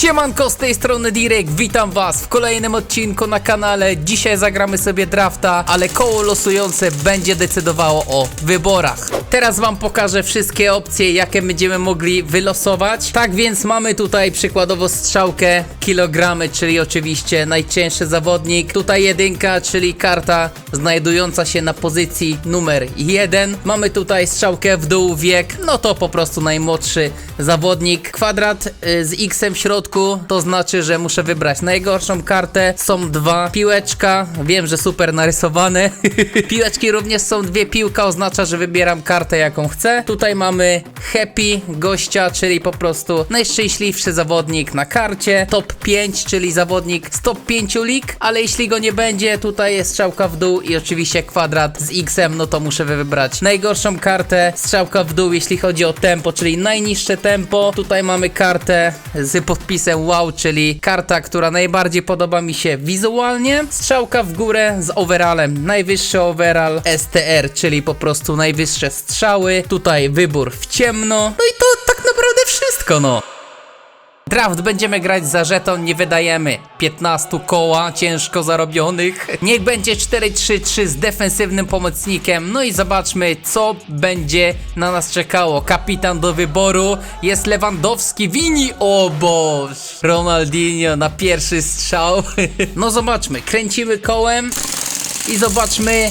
Siemanko, z tej strony Direk, witam was w kolejnym odcinku na kanale. Dzisiaj zagramy sobie drafta, ale koło losujące będzie decydowało o wyborach. Teraz wam pokażę wszystkie opcje, jakie będziemy mogli wylosować. Tak więc mamy tutaj przykładowo strzałkę kilogramy, czyli oczywiście najcięższy zawodnik. Tutaj jedynka, czyli karta znajdująca się na pozycji numer jeden. Mamy tutaj strzałkę w dół, wiek, no to po prostu najmłodszy zawodnik. Kwadrat y, z X-em w środku, to znaczy, że muszę wybrać najgorszą kartę. Są dwa piłeczka, wiem, że super narysowane. Piłeczki również są dwie, piłka oznacza, że wybieram kartę jaką chcę. Tutaj mamy happy gościa, czyli po prostu najszczęśliwszy zawodnik na karcie. Top 5, czyli zawodnik z top 5 lig, ale jeśli go nie będzie, tutaj jest strzałka w dół i oczywiście kwadrat z X-em, no to muszę wybrać najgorszą kartę. Strzałka w dół, jeśli chodzi o tempo, czyli najniższe tempo. Tutaj mamy kartę z podpisem wow, czyli karta, która najbardziej podoba mi się wizualnie. Strzałka w górę z overallem. Najwyższy overall STR, czyli po prostu najwyższe strzały. Tutaj wybór w ciemno. No i to tak naprawdę wszystko, no. Draft będziemy grać za żeton, nie wydajemy 15 koła ciężko zarobionych. Niech będzie 4-3-3 z defensywnym pomocnikiem. No i zobaczmy, co będzie na nas czekało. Kapitan do wyboru jest Lewandowski. Wini, o boż! Ronaldinho na pierwszy strzał. No zobaczmy, kręcimy kołem i zobaczmy,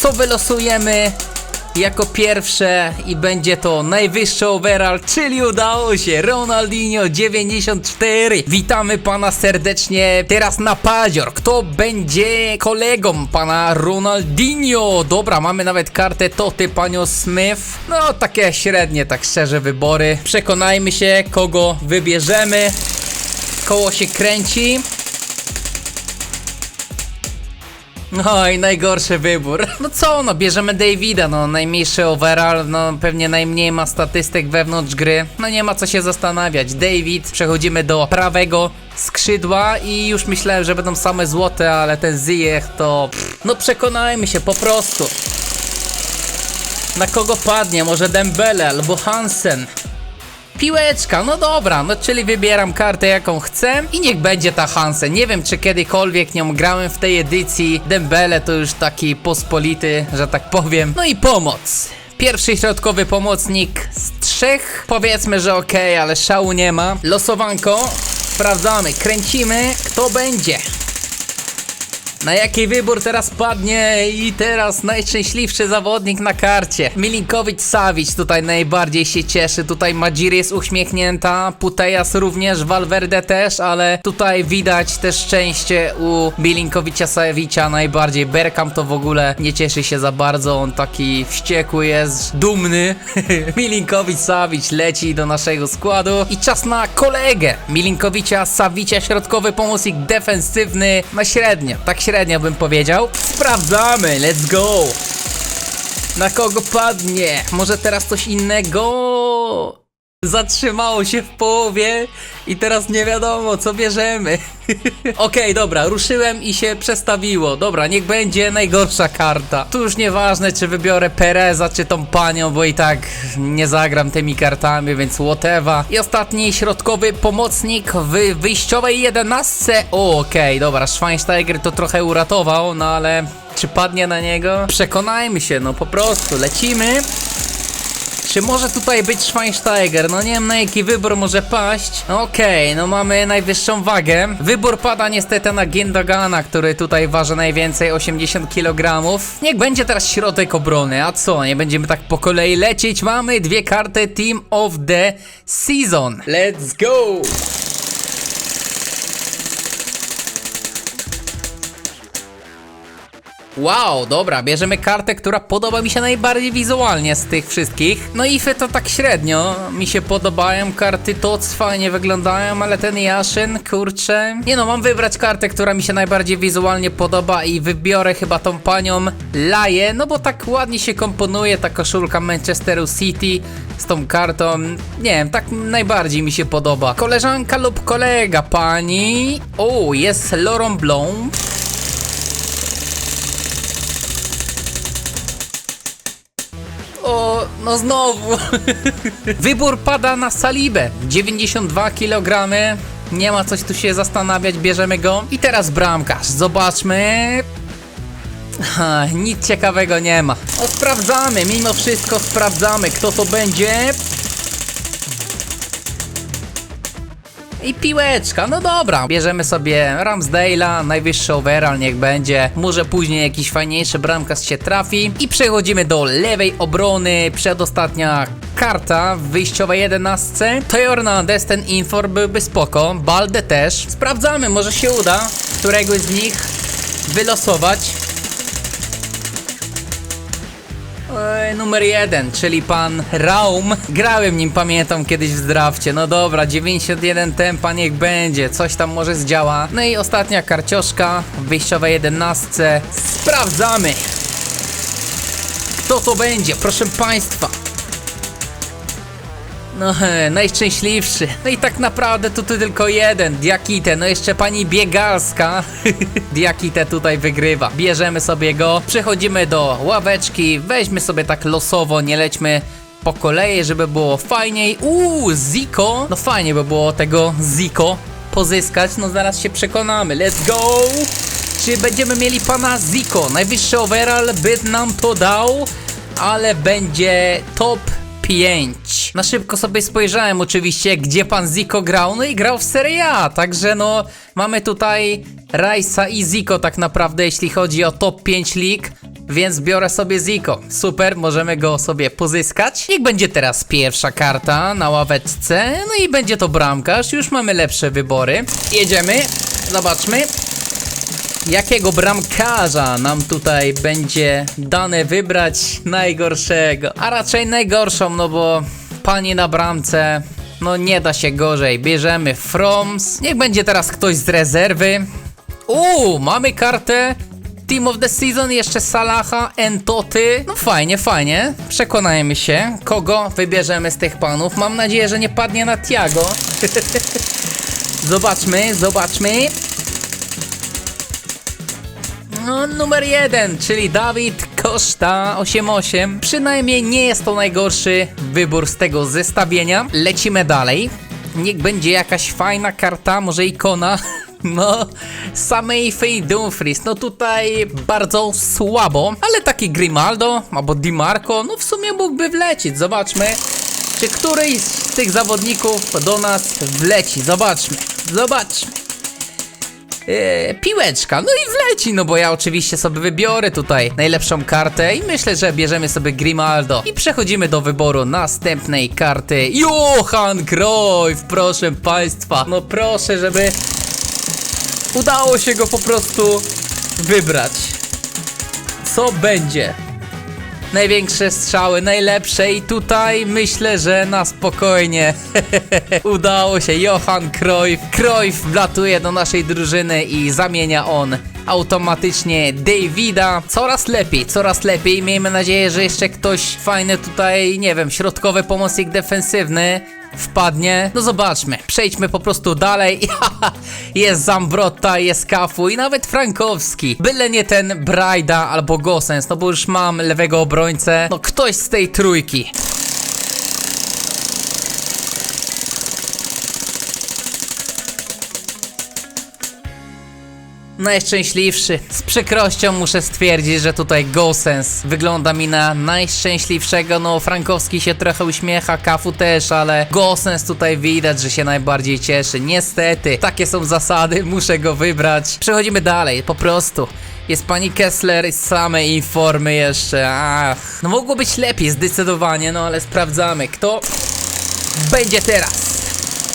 co wylosujemy jako pierwsze i będzie to najwyższy overall, czyli udało się Ronaldinho 94. Witamy pana serdecznie. Teraz na padzior. Kto będzie kolegą pana Ronaldinho? Dobra, mamy nawet kartę Toty panią Smith. No takie średnie, tak szczerze wybory. Przekonajmy się kogo wybierzemy. Koło się kręci. No i najgorszy wybór. No co, no bierzemy Davida, no najmniejszy overall, no pewnie najmniej ma statystyk wewnątrz gry. No nie ma co się zastanawiać. David, przechodzimy do prawego skrzydła i już myślałem, że będą same złote, ale ten Ziyech to... No przekonajmy się po prostu. Na kogo padnie? Może Dembele albo Hansen. Piłeczka, no dobra, no czyli wybieram kartę jaką chcę i niech będzie ta Hansen. Nie wiem czy kiedykolwiek nią grałem w tej edycji. Dembele to już taki pospolity, że tak powiem. No i pomoc. Pierwszy środkowy pomocnik z trzech. Powiedzmy, że okej, ale szału nie ma. Losowanko. Sprawdzamy, kręcimy. Kto będzie? Na jaki wybór teraz padnie i teraz najszczęśliwszy zawodnik na karcie. Milinkowicz Savic tutaj najbardziej się cieszy. Tutaj Madzir jest uśmiechnięta, Putejas również, Valverde też, ale tutaj widać też szczęście u Milinkowicza Savicia najbardziej. Bergkamp to w ogóle nie cieszy się za bardzo, on taki wściekły jest, dumny. Milinkowicz Savic leci do naszego składu i czas na kolegę Milinkowicza Savicia, środkowy pomocnik defensywny na średnio, tak średnio bym powiedział. Sprawdzamy, let's go! Na kogo padnie? Może teraz coś innego? Zatrzymało się w połowie i teraz nie wiadomo co bierzemy. Okej, dobra, ruszyłem i się przestawiło. Dobra, niech będzie najgorsza karta. Tu już nieważne czy wybiorę Pereza czy tą panią, bo i tak nie zagram tymi kartami, więc whatever. I ostatni środkowy pomocnik w wyjściowej jedenastce. Okej, dobra, Schweinsteiger to trochę uratował, no ale czy padnie na niego? Przekonajmy się, no po prostu, lecimy. Czy może tutaj być Schweinsteiger? No nie wiem na jaki wybór może paść. Okej, no mamy najwyższą wagę. Wybór pada niestety na Gindogana, który tutaj waży najwięcej 80 kg. Niech będzie teraz środek obrony, a co? Nie będziemy tak po kolei lecieć. Mamy dwie karty Team of the Season. Let's go! Wow, dobra, bierzemy kartę, która podoba mi się najbardziej wizualnie z tych wszystkich. No i to tak średnio mi się podobają, karty TOC fajnie wyglądają, ale ten Jaszyn, kurczę... Nie no, mam wybrać kartę, która mi się najbardziej wizualnie podoba i wybiorę chyba tą panią Laję, no bo tak ładnie się komponuje ta koszulka Manchesteru City z tą kartą. Nie wiem, tak najbardziej mi się podoba. Koleżanka lub kolega pani... O, jest Laurent Blanc. No znowu. Wybór pada na Salibę. 92 kg. Nie ma coś tu się zastanawiać, bierzemy go. I teraz bramkarz, zobaczmy. Ha, nic ciekawego nie ma. No sprawdzamy, mimo wszystko sprawdzamy, kto to będzie. I piłeczka, no dobra. Bierzemy sobie Ramsdale'a, najwyższy overall niech będzie. Może później jakiś fajniejszy bramkarz się trafi. I przechodzimy do lewej obrony. Przedostatnia karta w wyjściowej 11. To Hernandez, ten infor byłby spoko. Balde też. Sprawdzamy, może się uda któregoś z nich wylosować. Numer jeden, czyli pan Raum. Grałem nim, pamiętam kiedyś w drafcie. No dobra, 91 tempa niech będzie, coś tam może zdziała. No i ostatnia karcioszka w wyjściowej 11. Sprawdzamy. Kto to będzie, proszę państwa. No, najszczęśliwszy. No i tak naprawdę to tu tylko jeden, Diakite. No jeszcze pani Biegalska. Diakite tutaj wygrywa. Bierzemy sobie go, przechodzimy do ławeczki, weźmy sobie tak losowo, nie lećmy po kolei, żeby było fajniej. Uuu, Ziko. No fajnie by było tego Ziko pozyskać, no zaraz się przekonamy. Let's go! Czy będziemy mieli pana Ziko? Najwyższy overall by nam to dał, ale będzie top 5. Na szybko sobie spojrzałem oczywiście, gdzie pan Ziko grał, no i grał w Serie A, także no mamy tutaj Rajsa i Ziko tak naprawdę, jeśli chodzi o top 5 lig. Więc biorę sobie Ziko. Super, możemy go sobie pozyskać. Niech będzie teraz pierwsza karta na ławeczce. No i będzie to bramkarz. Już mamy lepsze wybory. Jedziemy. Zobaczmy. Jakiego bramkarza nam tutaj będzie dane wybrać najgorszego? A raczej najgorszą, no bo panie na bramce, no nie da się gorzej. Bierzemy Froms. Niech będzie teraz ktoś z rezerwy. Uuu, mamy kartę Team of the Season, jeszcze Salaha, Entoty. No fajnie, fajnie. Przekonajmy się, kogo wybierzemy z tych panów. Mam nadzieję, że nie padnie na Tiago. zobaczmy, zobaczmy. No, numer jeden, czyli Dawid Koszta 88. Przynajmniej nie jest to najgorszy wybór z tego zestawienia. Lecimy dalej. Niech będzie jakaś fajna karta, może ikona. No, samej Faye Dumfries, no tutaj bardzo słabo, ale taki Grimaldo albo Di Marco, no w sumie mógłby wlecieć. Zobaczmy, czy któryś z tych zawodników do nas wleci. Zobaczmy, zobaczmy. Eee, piłeczka, no i wleci, no bo ja oczywiście sobie wybiorę tutaj najlepszą kartę i myślę, że bierzemy sobie Grimaldo i przechodzimy do wyboru następnej karty. Johan Cruyff, proszę państwa, no proszę, żeby udało się go po prostu wybrać. Co będzie? Największe strzały, najlepsze i tutaj myślę, że na spokojnie udało się. Johan Cruyff. Cruyff wlatuje do naszej drużyny i zamienia on automatycznie Davida. Coraz lepiej, coraz lepiej. Miejmy nadzieję, że jeszcze ktoś fajny tutaj, nie wiem, środkowy pomocnik defensywny wpadnie. No zobaczmy, przejdźmy po prostu dalej. jest Zambrotta, jest Kafu i nawet Frankowski. Byle nie ten Brajda albo Gosens, no bo już mam lewego obrońcę. No ktoś z tej trójki. Najszczęśliwszy. Z przykrością muszę stwierdzić, że tutaj Gosens wygląda mi na najszczęśliwszego. No, Frankowski się trochę uśmiecha, Kafu też, ale Gosens tutaj widać, że się najbardziej cieszy. Niestety, takie są zasady, muszę go wybrać. Przechodzimy dalej, po prostu. Jest pani Kessler i same informy jeszcze. Ach, no mogło być lepiej, zdecydowanie, no ale sprawdzamy. Kto będzie teraz?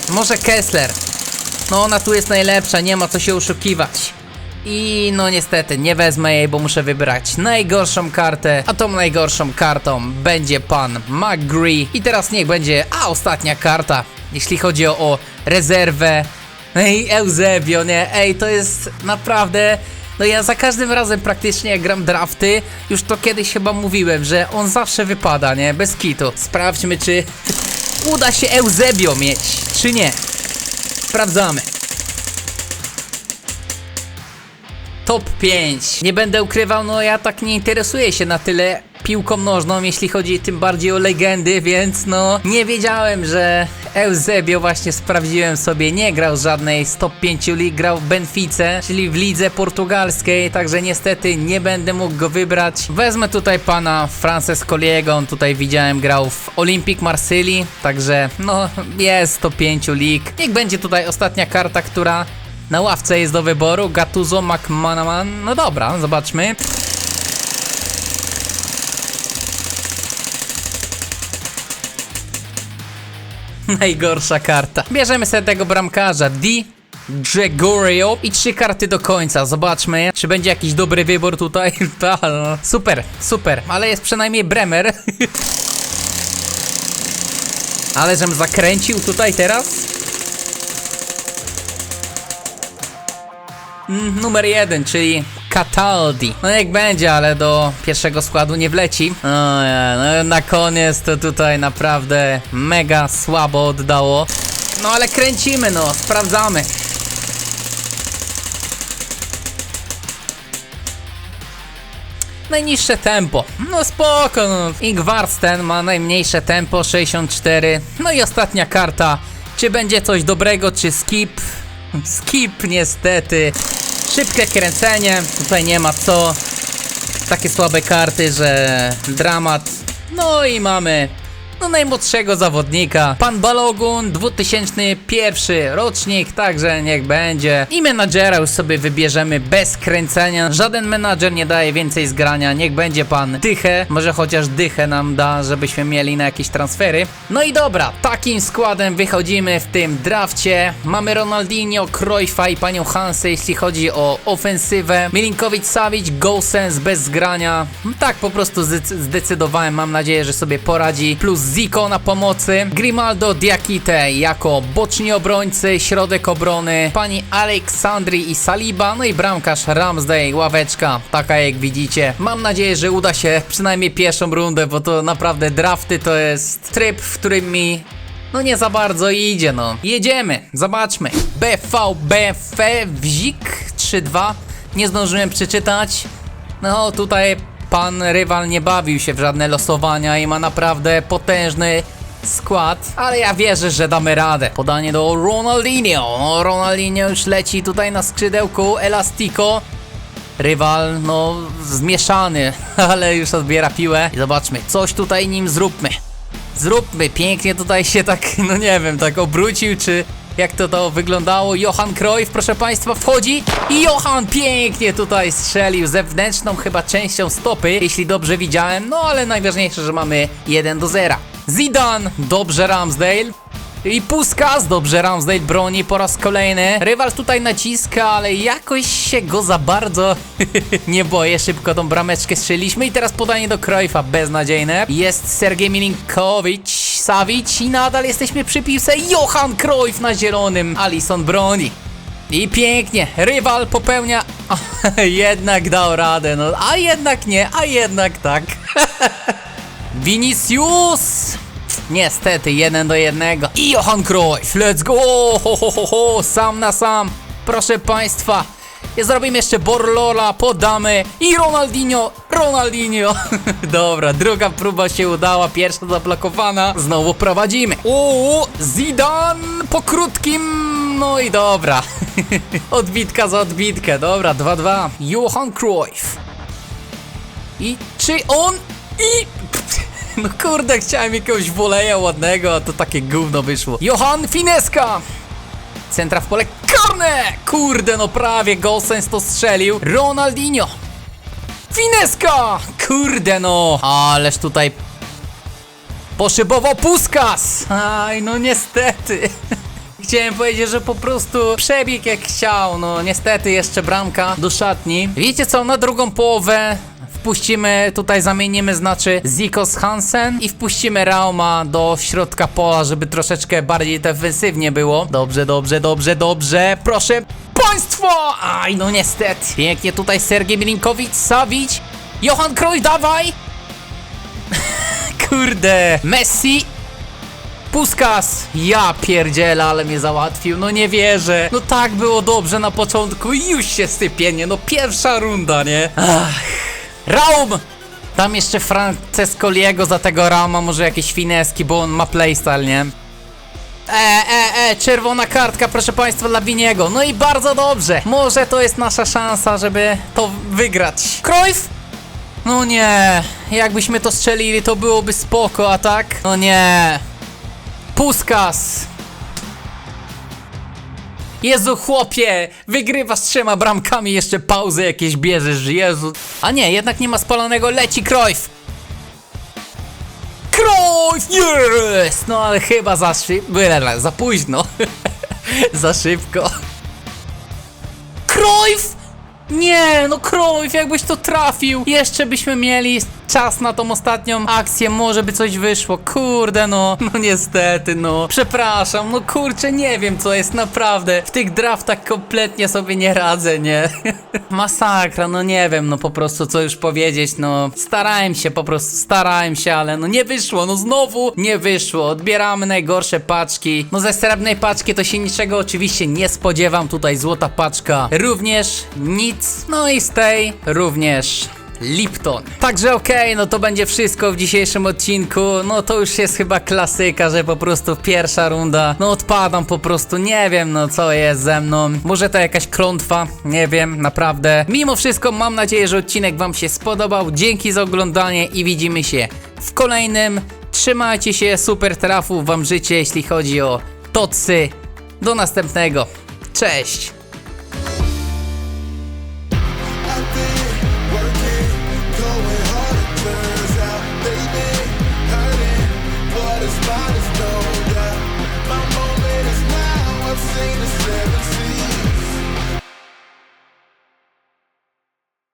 Może Kessler. No ona tu jest najlepsza, nie ma co się oszukiwać. I no niestety nie wezmę jej, bo muszę wybrać najgorszą kartę, a tą najgorszą kartą będzie pan McGree. I teraz niech będzie, a ostatnia karta, jeśli chodzi o, rezerwę. Ej, Eusebio, nie, ej, to jest naprawdę... No ja za każdym razem praktycznie jak gram drafty, już to kiedyś chyba mówiłem, że on zawsze wypada, nie, bez kitu. Sprawdźmy, czy uda się Eusebio mieć, czy nie. Sprawdzamy. Top 5. Nie będę ukrywał, no ja tak nie interesuję się na tyle piłką nożną, jeśli chodzi tym bardziej o legendy, więc no nie wiedziałem, że Eusebio właśnie sprawdziłem sobie, nie grał żadnej z top 5 lig, grał w Benfice, czyli w lidze portugalskiej, także niestety nie będę mógł go wybrać. Wezmę tutaj pana Frances Colliego, on tutaj widziałem grał w Olympic Marsylii, także no jest top 5 lig. Niech będzie tutaj ostatnia karta, która na ławce jest do wyboru, Gattuso McManaman, no dobra, zobaczmy. Najgorsza karta. Bierzemy sobie tego bramkarza. Di Gregorio i trzy karty do końca. Zobaczmy, czy będzie jakiś dobry wybór tutaj. Ta. Super, super, ale jest przynajmniej Bremer. ale żem zakręcił tutaj teraz. Mm, numer jeden, czyli Cataldi. No jak będzie, ale do pierwszego składu nie wleci. No, no na koniec to tutaj naprawdę mega słabo oddało. No ale kręcimy, no, sprawdzamy. Najniższe tempo. No spoko, no. Ingwarsten ma najmniejsze tempo, 64. No i ostatnia karta. Czy będzie coś dobrego, czy skip? Skip niestety. Szybkie kręcenie, tutaj nie ma co. Takie słabe karty, że dramat. No i mamy no najmłodszego zawodnika. Pan Balogun, 2001 rocznik, także niech będzie. I menadżera już sobie wybierzemy bez kręcenia. Żaden menadżer nie daje więcej zgrania. Niech będzie pan dychę. Może chociaż dychę nam da, żebyśmy mieli na jakieś transfery. No i dobra, takim składem wychodzimy w tym drafcie. Mamy Ronaldinho, Cruyffa i panią Hansę, jeśli chodzi o ofensywę. Milinkowicz, Savic, Gosens bez zgrania. Tak po prostu zdecy- zdecydowałem. Mam nadzieję, że sobie poradzi. Plus Zico na pomocy. Grimaldo, Diakite jako boczni obrońcy, środek obrony. Pani Aleksandri i Saliba. No i bramkarz Ramsdale, ławeczka. Taka jak widzicie. Mam nadzieję, że uda się przynajmniej pierwszą rundę, bo to naprawdę drafty to jest tryb, w którym mi no nie za bardzo idzie, no. Jedziemy, zobaczmy. BVB Wzik 3-2. Nie zdążyłem przeczytać. No tutaj pan rywal nie bawił się w żadne losowania i ma naprawdę potężny skład, ale ja wierzę, że damy radę. Podanie do Ronaldinho. No, Ronaldinho już leci tutaj na skrzydełku Elastico. Rywal, no, zmieszany, ale już odbiera piłę. I zobaczmy, coś tutaj nim zróbmy. Zróbmy, pięknie tutaj się tak, no nie wiem, tak obrócił, czy jak to to wyglądało. Johan Cruyff, proszę Państwa, wchodzi i Johan pięknie tutaj strzelił zewnętrzną chyba częścią stopy, jeśli dobrze widziałem, no ale najważniejsze, że mamy 1 do 0. Zidane, dobrze Ramsdale. I Puskas, dobrze Ramsdale broni po raz kolejny. Rywal tutaj naciska, ale jakoś się go za bardzo nie boję. Szybko tą brameczkę strzeliśmy i teraz podanie do Cruyffa, beznadziejne. Jest Sergiej Milinkowicz, Savic i nadal jesteśmy przy piłce. Johan Cruyff na zielonym. Alison broni. I pięknie, rywal popełnia... jednak dał radę, no a jednak nie, a jednak tak. Vinicius! Niestety, jeden do jednego. I Johan Cruyff, let's go! Ho, ho, ho, ho, sam na sam. Proszę Państwa, zrobimy jeszcze Borlola, podamy i Ronaldinho, Ronaldinho. Dobra, druga próba się udała, pierwsza zablokowana. Znowu prowadzimy. O, Zidane po krótkim, no i dobra. Odbitka za odbitkę, dobra, 2-2. Johan Cruyff. I czy on i... No kurde, chciałem jakiegoś woleja ładnego, a to takie gówno wyszło. Johan Fineska! Centra w pole karne! Kurde, no prawie Gosens to strzelił. Ronaldinho! Fineska! Kurde no! Ależ tutaj poszybował Puskas! Aj, no niestety. Chciałem powiedzieć, że po prostu przebieg jak chciał, no niestety jeszcze bramka do szatni. Wiecie co, na drugą połowę wpuścimy, tutaj zamienimy znaczy Zico z Hansen i wpuścimy Rauma do środka pola, żeby troszeczkę bardziej defensywnie było. Dobrze, dobrze, dobrze, dobrze, proszę państwa! Aj, no niestety. Pięknie tutaj Sergiej Milinkowicz, Savic, Johan Cruyff, dawaj! Kurde, Messi Puskas! Ja pierdzielę, ale mnie załatwił, no nie wierzę. No tak było dobrze na początku już się sypienie, no pierwsza runda, nie? Ach. Raum! Tam jeszcze Francesco Liego za tego Rauma, może jakieś fineski, bo on ma playstyle, nie? E, e, e, czerwona kartka, proszę państwa, dla Winiego. No i bardzo dobrze. Może to jest nasza szansa, żeby to wygrać. Cruyff? No nie, jakbyśmy to strzelili, to byłoby spoko, a tak? No nie. Puskas. Jezu, chłopie, wygrywasz trzema bramkami, jeszcze pauzę jakieś bierzesz, Jezu. A nie, jednak nie ma spalonego, leci Cruyff. Cruyff, yes! No ale chyba za szybko, za późno. za szybko. Cruyff! Nie, no Cruyff, jakbyś to trafił. Jeszcze byśmy mieli czas na tą ostatnią akcję, może by coś wyszło. Kurde, no, no niestety, no. Przepraszam, no kurczę, nie wiem co jest naprawdę. W tych draftach kompletnie sobie nie radzę, nie? Masakra, no nie wiem, no po prostu co już powiedzieć, no. Starałem się, po prostu starałem się, ale no nie wyszło, no znowu nie wyszło. Odbieramy najgorsze paczki. No ze srebrnej paczki to się niczego oczywiście nie spodziewam. Tutaj złota paczka również nic. No i z tej również Lipton. Także okej, no to będzie wszystko w dzisiejszym odcinku. No to już jest chyba klasyka, że po prostu pierwsza runda. No odpadam po prostu, nie wiem no co jest ze mną. Może to jakaś klątwa, nie wiem, naprawdę. Mimo wszystko mam nadzieję, że odcinek wam się spodobał. Dzięki za oglądanie i widzimy się w kolejnym. Trzymajcie się, super trafów wam życie, jeśli chodzi o tocy. Do następnego. Cześć!